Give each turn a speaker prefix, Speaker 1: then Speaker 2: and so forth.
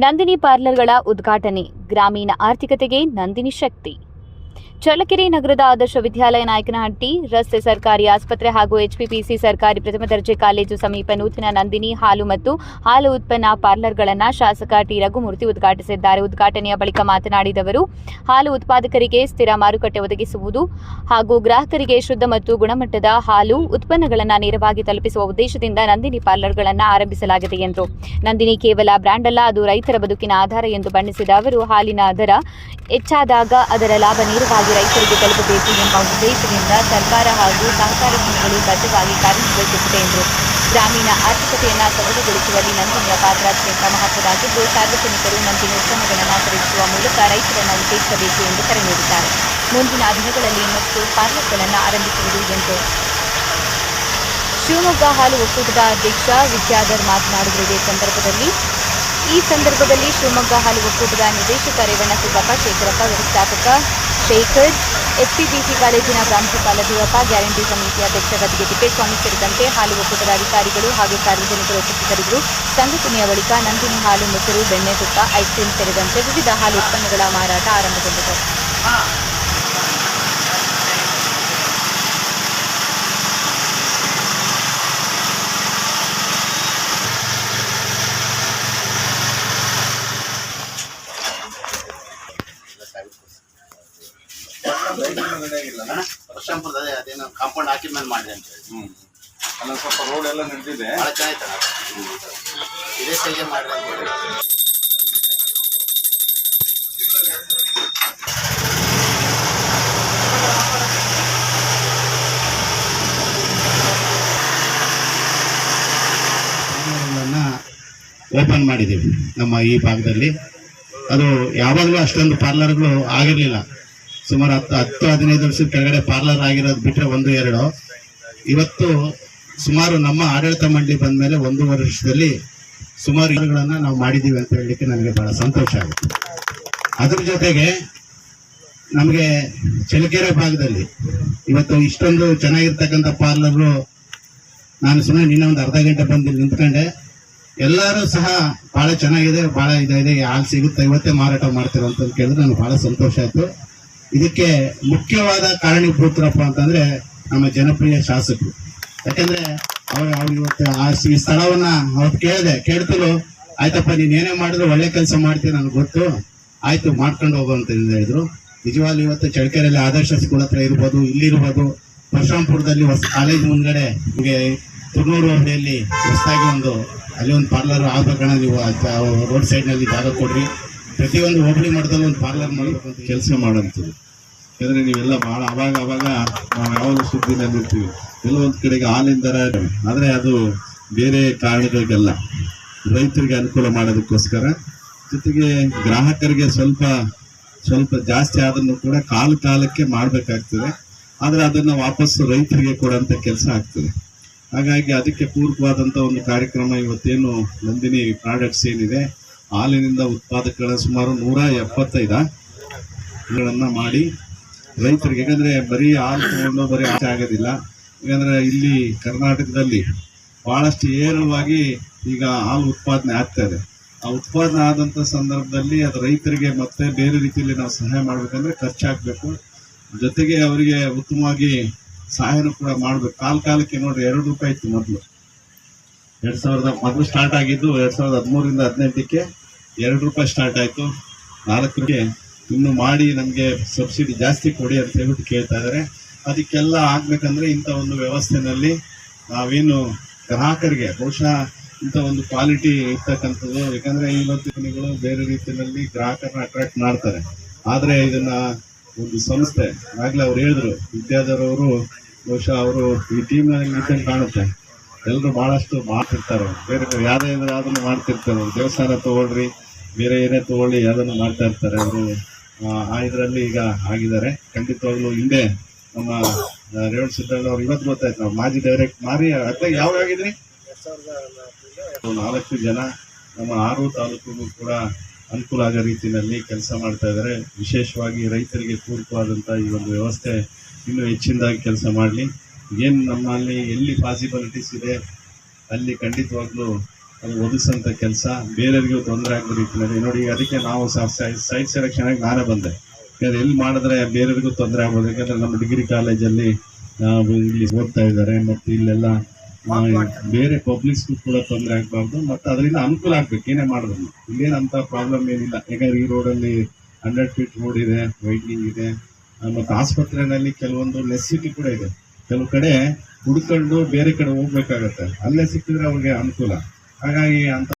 Speaker 1: ನಂದಿನಿ ಪಾರ್ಲರ್ಗಳ ಉದ್ಘಾಟನೆ. ಗ್ರಾಮೀಣ ಆರ್ಥಿಕತೆಗೆ ನಂದಿನಿ ಶಕ್ತಿ. ಚಳ್ಳಕೆರೆ ನಗರದ ಆದರ್ಶ ವಿದ್ಯಾಲಯ ನಾಯಕನಹಟ್ಟಿ, ರಸ್ತೆ ಸರ್ಕಾರಿ ಆಸ್ಪತ್ರೆ ಹಾಗೂ ಎಚ್ಪಿಪಿಸಿ ಸರ್ಕಾರಿ ಪ್ರಥಮ ದರ್ಜೆ ಕಾಲೇಜು ಸಮೀಪ ನೂತನ ನಂದಿನಿ ಹಾಲು ಮತ್ತು ಹಾಲು ಉತ್ಪನ್ನ ಪಾರ್ಲರ್ಗಳನ್ನು ಶಾಸಕ ಟಿ. ರಘುಮೂರ್ತಿ ಉದ್ಘಾಟಿಸಿದ್ದಾರೆ. ಉದ್ಘಾಟನೆಯ ಬಳಿಕ ಮಾತನಾಡಿದ ಅವರು, ಹಾಲು ಉತ್ಪಾದಕರಿಗೆ ಸ್ಥಿರ ಮಾರುಕಟ್ಟೆ ಒದಗಿಸುವುದು ಹಾಗೂ ಗ್ರಾಹಕರಿಗೆ ಶುದ್ಧ ಮತ್ತು ಗುಣಮಟ್ಟದ ಹಾಲು ಉತ್ಪನ್ನಗಳನ್ನು ನೇರವಾಗಿ ತಲುಪಿಸುವ ಉದ್ದೇಶದಿಂದ ನಂದಿನಿ ಪಾರ್ಲರ್ಗಳನ್ನು ಆರಂಭಿಸಲಾಗಿದೆ ಎಂದರು ನಂದಿನಿ ಕೇವಲ ಬ್ರ್ಯಾಂಡ್ ಅಲ್ಲ ಅದು ರೈತರ ಬದುಕಿನ ಆಧಾರ ಎಂದು ಬಣ್ಣಿಸಿದ ಅವರು, ಹಾಲಿನ ದರ ಹೆಚ್ಚಾದಾಗ ಅದರ ಲಾಭ ನೇರವಾಗಿ ರೈತರಿಗೆ ತಲುಪಬೇಕು ಎಂಬ ಉದ್ದೇಶದಿಂದ ಸರ್ಕಾರ ಹಾಗೂ ಸಹಕಾರ ಸಂಘಗಳು ಬದ್ಧವಾಗಿ ಕಾರ್ಯನಿರ್ವಹಿಸುತ್ತಿದೆ ಎಂದರು. ಗ್ರಾಮೀಣ ಆರ್ಥಿಕತೆಯನ್ನು ಸಬಲಗೊಳಿಸುವಲ್ಲಿ ನಂದಿನಿಯ ಪಾತ್ರ ಅತ್ಯಂತ ಮಹತ್ವದಾಗಿದ್ದು ಸಾರ್ವಜನಿಕರು ನಂದಿನಿ ಉತ್ಪನ್ನಗಳನ್ನು ಖರೀದಿಸುವ ಮೂಲಕ ರೈತರನ್ನು ಉತ್ತೇಜಿಸಬೇಕು ಎಂದು ಕರೆ ನೀಡಿದ್ದಾರೆ. ಮುಂದಿನ ದಿನಗಳಲ್ಲಿ ಇನ್ನಷ್ಟು ಪಾರ್ಲರ್ಗಳನ್ನು ಆರಂಭಿಸುವುದು ಎಂದರು ಶಿವಮೊಗ್ಗ ಹಾಲು ಒಕ್ಕೂಟದ ಅಧ್ಯಕ್ಷ ವಿದ್ಯಾಧರ್ ಮಾತನಾಡಿದರು. ಇದೇ ಸಂದರ್ಭದಲ್ಲಿ, ಈ ಸಂದರ್ಭದಲ್ಲಿ ಶಿವಮೊಗ್ಗ ಹಾಲು ಒಕ್ಕೂಟದ ನಿರ್ದೇಶಕ ರೇವಣ್ಣ ಸಿದ್ದಪ್ಪ ಶೇಖರಪ್ಪ, ವ್ಯವಸ್ಥಾಪಕ ಶೇಖರ್ ಎಸ್ಪಿಬಿಸಿ ಕಾಲೇಜಿನ ಪ್ರಾಂಶುಪಾಲ ದೇವಪ್ಪ ಗ್ಯಾರಂಟಿ ಸಮಿತಿ ಅಧ್ಯಕ್ಷ ಗದಿಗೆ ತಿಪ್ಪೇಸ್ವಾಮಿ ಸೇರಿದಂತೆ ಹಾಲು ಒಕ್ಕೂಟದ ಅಧಿಕಾರಿಗಳು ಹಾಗೂ ಸಾರ್ವಜನಿಕರು ಉಪಸ್ಥಿತರಿದ್ದರು. ಸಂಘಟನೆಯ ಬಳಿಕ ನಂದಿನಿ ಹಾಲು, ಮೊಸರು, ಬೆಣ್ಣೆ, ತುಪ್ಪ, ಐಸ್ ಕ್ರೀಮ್ ಸೇರಿದಂತೆ ವಿವಿಧ ಹಾಲು ಉತ್ಪನ್ನಗಳ ಮಾರಾಟ ಆರಂಭಗೊಂಡಿತು.
Speaker 2: ವರ್ಷಾಂಪುರದ ಅದೇ ಅದೇನೋ ಕಾಂಪೌಂಡ್ ಹಾಕಿದ ಮೇಲೆ ಮಾಡಿದೆ ಅಂತ ಹೇಳಿ.
Speaker 3: ಹ್ಮ್. ಅಲ್ಲೊಂದ್ ಸ್ವಲ್ಪ ರೋಡ್ ಎಲ್ಲ ನಡೆದಿದೆ
Speaker 2: ಭಾಳ ಚೆನ್ನಾಗಿತ್ತು ಇದೇ ಸೈಜ್ ಮಾಡಿದೆ ಅಂತ ಹೇಳಿ. ಓಪನ್ ಮಾಡಿದ್ದೀವಿ ನಮ್ಮ ಈ ಭಾಗದಲ್ಲಿ. ಅದು ಯಾವಾಗಲೂ ಅಷ್ಟೊಂದು ಪಾರ್ಲರ್ಗಳು ಆಗಿರಲಿಲ್ಲ. ಸುಮಾರು ಹತ್ತು ಹತ್ತು, ಹದಿನೈದು ವರ್ಷದ ಕೆಳಗಡೆ ಪಾರ್ಲರ್ ಆಗಿರೋದು ಬಿಟ್ಟರೆ ಒಂದು, ಎರಡು. ಇವತ್ತು ಸುಮಾರು ನಮ್ಮ ಆಡಳಿತ ಮಂಡಳಿ ಬಂದ ಮೇಲೆ ಒಂದು ವರ್ಷದಲ್ಲಿ ಸುಮಾರು ಇವುಗಳನ್ನ ನಾವು ಮಾಡಿದ್ದೀವಿ ಅಂತ ಹೇಳಲಿಕ್ಕೆ ನನಗೆ ಬಹಳ ಸಂತೋಷ ಆಗುತ್ತೆ. ಅದ್ರ ಜೊತೆಗೆ ನಮಗೆ ಚಳ್ಳಕೆರೆ ಭಾಗದಲ್ಲಿ ಇವತ್ತು ಇಷ್ಟೊಂದು ಚೆನ್ನಾಗಿರ್ತಕ್ಕಂಥ ಪಾರ್ಲರು ನಾನು ಸುಮ್ಮನೆ ನಿನ್ನೆ ಒಂದು ಅರ್ಧ ಗಂಟೆ ಬಂದು ನಿಂತ್ಕೊಂಡೆ. ಎಲ್ಲರೂ ಸಹ ಭಾಳ ಚೆನ್ನಾಗಿದೆ ಭಾಳ ಇದಾಗಿದೆ ಹಾಲು ಸಿಗುತ್ತೆ, ಇವತ್ತೇ ಮಾರಾಟ ಮಾಡ್ತೀರ ಅಂತ ಕೇಳಿದ್ರೆ ನನಗೆ ಭಾಳ ಸಂತೋಷ ಆಯ್ತು. ಇದಕ್ಕೆ ಮುಖ್ಯವಾದ ಕಾರಣೀಭೂತರಪ್ಪ ಅಂತಂದ್ರೆ ನಮ್ಮ ಜನಪ್ರಿಯ ಶಾಸಕರು. ಯಾಕಂದ್ರೆ ಅವ್ರು ಅವ್ರು ಇವತ್ತು ಆ ಈ ಸ್ಥಳವನ್ನ ಅವ್ರು ಕೇಳಿದೆ ಕೇಳ್ತಲು ಆಯ್ತಪ್ಪ, ನೀನ್ ಏನೇ ಮಾಡಿದ್ರು ಒಳ್ಳೆ ಕೆಲಸ ಮಾಡ್ತೀನಿ ನನಗೆ ಗೊತ್ತು, ಆಯ್ತು, ಮಾಡ್ಕೊಂಡು ಹೋಗು ಅಂತ ಹೇಳಿದ್ರು. ನಿಜವಾಗ್ಲೂ ಇವತ್ತು ಚಳ್ಳಕೆರೆಯಲ್ಲಿ ಆದರ್ಶ ಸ್ಕೂಲ್ ಹತ್ರ ಇರ್ಬೋದು ಇಲ್ಲಿರ್ಬೋದು ಪರಶುರಾಂಪುರದಲ್ಲಿ ಹೊಸ, ಕಾಲೇಜ್ ಮುಂದ್ಗಡೆ ನಿಮಗೆ ತುರ್ನೂರು ಹೋಬಳಿಯಲ್ಲಿ ಹೊಸದಾಗಿ ಒಂದು, ಅಲ್ಲಿ ಒಂದು ಪಾರ್ಲರ್ ಆಗ್ಬೇಕಣ್ಣ ನೀವು ರೋಡ್ ಸೈಡ್ನಲ್ಲಿ ಜಾಗ ಕೊಡ್ರಿ. ಪ್ರತಿಯೊಂದು ಹೋಬಳಿ ಮಟ್ಟದಲ್ಲಿ ಒಂದು ಪಾರ್ಲರ್ ಮಾಡಿ
Speaker 3: ಕೆಲಸ ಮಾಡೋಂಥದ್ದು ಯಾಕಂದರೆ ನೀವೆಲ್ಲ ಭಾಳ ಅವಾಗ ಅವಾಗ ನಾವು ಯಾವಾಗ ಸುದ್ದಿನಲ್ಲಿ ಇರ್ತೀವಿ. ಕೆಲವೊಂದು ಕಡೆಗೆ ಹಾಲಿನ ದರ ಆದರೆ ಅದು ಬೇರೆ ಕಾರಣಗಳಿಗೆಲ್ಲ ರೈತರಿಗೆ ಅನುಕೂಲ ಮಾಡೋದಕ್ಕೋಸ್ಕರ, ಜೊತೆಗೆ ಗ್ರಾಹಕರಿಗೆ ಸ್ವಲ್ಪ ಸ್ವಲ್ಪ ಜಾಸ್ತಿ ಆದ್ರೂ ಕೂಡ ಕಾಲ ಕಾಲಕ್ಕೆ ಮಾಡಬೇಕಾಗ್ತದೆ. ಆದರೆ ಅದನ್ನು ವಾಪಸ್ಸು ರೈತರಿಗೆ ಕೊಡೋಂಥ ಕೆಲಸ ಆಗ್ತದೆ. ಹಾಗಾಗಿ ಅದಕ್ಕೆ ಪೂರಕವಾದಂಥ ಒಂದು ಕಾರ್ಯಕ್ರಮ ಇವತ್ತೇನು ನಂದಿನಿ ಪ್ರಾಡಕ್ಟ್ಸ್ ಏನಿದೆ ಹಾಲಿನಿಂದ ಉತ್ಪಾದಕಗಳ ಸುಮಾರು ನೂರ ಎಪ್ಪತ್ತೈದುಗಳನ್ನು ಮಾಡಿ ರೈತರಿಗೆ. ಯಾಕಂದರೆ ಬರೀ ಹಾಲು ತಗೊಂಡು ಬರೀ ಆಸೆ ಆಗೋದಿಲ್ಲ. ಯಾಕಂದರೆ ಇಲ್ಲಿ ಕರ್ನಾಟಕದಲ್ಲಿ ಬಹಳಷ್ಟು ಏರಳವಾಗಿ ಈಗ ಹಾಲು ಉತ್ಪಾದನೆ ಆಗ್ತಾ ಇದೆ. ಆ ಉತ್ಪಾದನೆ ಆದಂತ ಸಂದರ್ಭದಲ್ಲಿ ಅದು ರೈತರಿಗೆ ಮತ್ತೆ ಬೇರೆ ರೀತಿಯಲ್ಲಿ ನಾವು ಸಹಾಯ ಮಾಡ್ಬೇಕಂದ್ರೆ ಖರ್ಚಾಗಬೇಕು. ಜೊತೆಗೆ ಅವರಿಗೆ ಉತ್ತಮವಾಗಿ ಸಹಾಯನೂ ಕೂಡ ಮಾಡಬೇಕು. ಕಾಲ ಕಾಲಕ್ಕೆ ನೋಡ್ರಿ ಎರಡು ರೂಪಾಯಿ ಇತ್ತು ಮೊದಲು. ಎರಡು ಸಾವಿರದ ಮೊದಲು ಸ್ಟಾರ್ಟ್ ಆಗಿದ್ದು ಎರಡು ಸಾವಿರದ ಹದಿಮೂರಿಂದ ಹದಿನೆಂಟಕ್ಕೆ ಎರಡು ರೂಪಾಯಿ ಸ್ಟಾರ್ಟ್ ಆಯಿತು. ನಾಲ್ಕು ರೂಪಾಯಿ. ಇನ್ನು ಮಾಡಿ ನಮಗೆ ಸಬ್ಸಿಡಿ ಜಾಸ್ತಿ ಕೊಡಿ ಅಂತ ಹೇಳ್ಬಿಟ್ಟು ಕೇಳ್ತಾ ಇದ್ದಾರೆ. ಅದಕ್ಕೆಲ್ಲ ಆಗಬೇಕಂದ್ರೆ ಇಂಥ ಒಂದು ವ್ಯವಸ್ಥೆನಲ್ಲಿ ನಾವೇನು ಗ್ರಾಹಕರಿಗೆ ಬಹುಶಃ ಇಂಥ ಒಂದು ಕ್ವಾಲಿಟಿ ಇರ್ತಕ್ಕಂಥದ್ದು. ಯಾಕಂದರೆ ಇವತ್ತು ದಿನಗಳು ಬೇರೆ ರೀತಿಯಲ್ಲಿ ಗ್ರಾಹಕರನ್ನ ಅಟ್ರಾಕ್ಟ್ ಮಾಡ್ತಾರೆ. ಆದರೆ ಇದನ್ನು ಒಂದು ಸಂಸ್ಥೆ, ಆಗಲೇ ಅವ್ರು ಹೇಳಿದ್ರು ವಿದ್ಯಾಧರ್ ಅವರು ಬಹುಶಃ ಅವರು ಈ ಟೀಮ್ನಲ್ಲಿ ಕಾಣುತ್ತೆ. ಎಲ್ಲರೂ ಭಾಳಷ್ಟು ಮಾಡ್ತಿರ್ತಾರೆ. ಬೇರೆ ಯಾರೇ ಯಾವ್ದೇ ಅದನ್ನು ಮಾಡ್ತಿರ್ತಾರೆ ದೇವಸ್ಥಾನ ತಗೊಳ್ರಿ ಬೇರೆ ಏನೇ ತಗೊಳ್ಳಿ ಯಾವ್ದನ್ನು ಮಾಡ್ತಾ ಇರ್ತಾರೆ. ಅವರು ಆ ಇದರಲ್ಲಿ ಈಗ ಆಗಿದ್ದಾರೆ. ಖಂಡಿತವಾಗ್ಲೂ ಹಿಂದೆ ನಮ್ಮ ರೇವಣ್ ಸಿದ್ದಣ್ಣ ಅವ್ರು ಇವತ್ತು ಗೊತ್ತಾಯ್ತು. ನಾವು ಮಾಜಿ ಡೈರೆಕ್ಟ್ ಮಾರಿ ಅತ್ತೆ ಯಾವಾಗ ಆಗಿದ್ರಿ? ನಾಲ್ಕು. ಜನ ನಮ್ಮ ಆರು ತಾಲೂಕು ಕೂಡ ಅನುಕೂಲ ಆಗೋ ರೀತಿಯಲ್ಲಿ ಕೆಲಸ ಮಾಡ್ತಾ ಇದ್ದಾರೆ. ವಿಶೇಷವಾಗಿ ರೈತರಿಗೆ ಪೂರಕವಾದಂಥ ಈ ಒಂದು ವ್ಯವಸ್ಥೆ ಇನ್ನೂ ಹೆಚ್ಚಿನದಾಗಿ ಕೆಲಸ ಮಾಡಲಿ. ಏನು ನಮ್ಮಲ್ಲಿ ಎಲ್ಲಿ ಪಾಸಿಬಿಲಿಟೀಸ್ ಇದೆ ಅಲ್ಲಿ ಖಂಡಿತವಾಗ್ಲೂ ಒದಗಿಸಂತ ಕೆಲಸ. ಬೇರೆಯವ್ರಿಗೂ ತೊಂದರೆ ರೀತಿಯಲ್ಲಿ ನೋಡಿ, ಅದಕ್ಕೆ ನಾವು ಸೈಟ್ ಸೆಲೆಕ್ಷನ್ ಆಗಿ ನಾನೇ ಬಂದೆ. ಯಾಕಂದ್ರೆ ಎಲ್ಲಿ ಮಾಡಿದ್ರೆ ಬೇರೆಯವ್ರಿಗೂ ತೊಂದರೆ ಆಗ್ಬೋದು. ಯಾಕಂದರೆ ನಮ್ಮ ಡಿಗ್ರಿ ಕಾಲೇಜಲ್ಲಿ ಇಲ್ಲಿ ಓದ್ತಾ ಇದ್ದಾರೆ. ಮತ್ತು ಇಲ್ಲೆಲ್ಲ ಬೇರೆ ಪಬ್ಲಿಕ್ಸ್ಗೂ ಕೂಡ ತೊಂದರೆ ಆಗಬಾರ್ದು. ಮತ್ತು ಅದರಿಂದ ಅನುಕೂಲ ಆಗ್ಬೇಕು. ಏನೇ ಮಾಡಿದ್ರು. ಇಲ್ಲೇನು ಅಂತ ಪ್ರಾಬ್ಲಮ್ ಏನಿಲ್ಲ. ಯಾಕಂದ್ರೆ ಈ ರೋಡಲ್ಲಿ ಹಂಡ್ರೆಡ್ ಫೀಟ್ ರೋಡ್ ಇದೆ ವೈಡ್ನಿಂಗ್ ಇದೆ. ಮತ್ತು ಆಸ್ಪತ್ರೆಯಲ್ಲಿ ಕೆಲವೊಂದು ನೆಸಿಟಿ ಕೂಡ ಇದೆ. ಕೆಲವು ಕಡೆ ಹುಡ್ಕೊಂಡು ಬೇರೆ ಕಡೆ ಹೋಗ್ಬೇಕಾಗತ್ತೆ. ಅಲ್ಲೇ ಸಿಕ್ಕಿದ್ರೆ ಅವ್ರಿಗೆ ಅನುಕೂಲ. ಹಾಗಾಗಿ ಅಂತ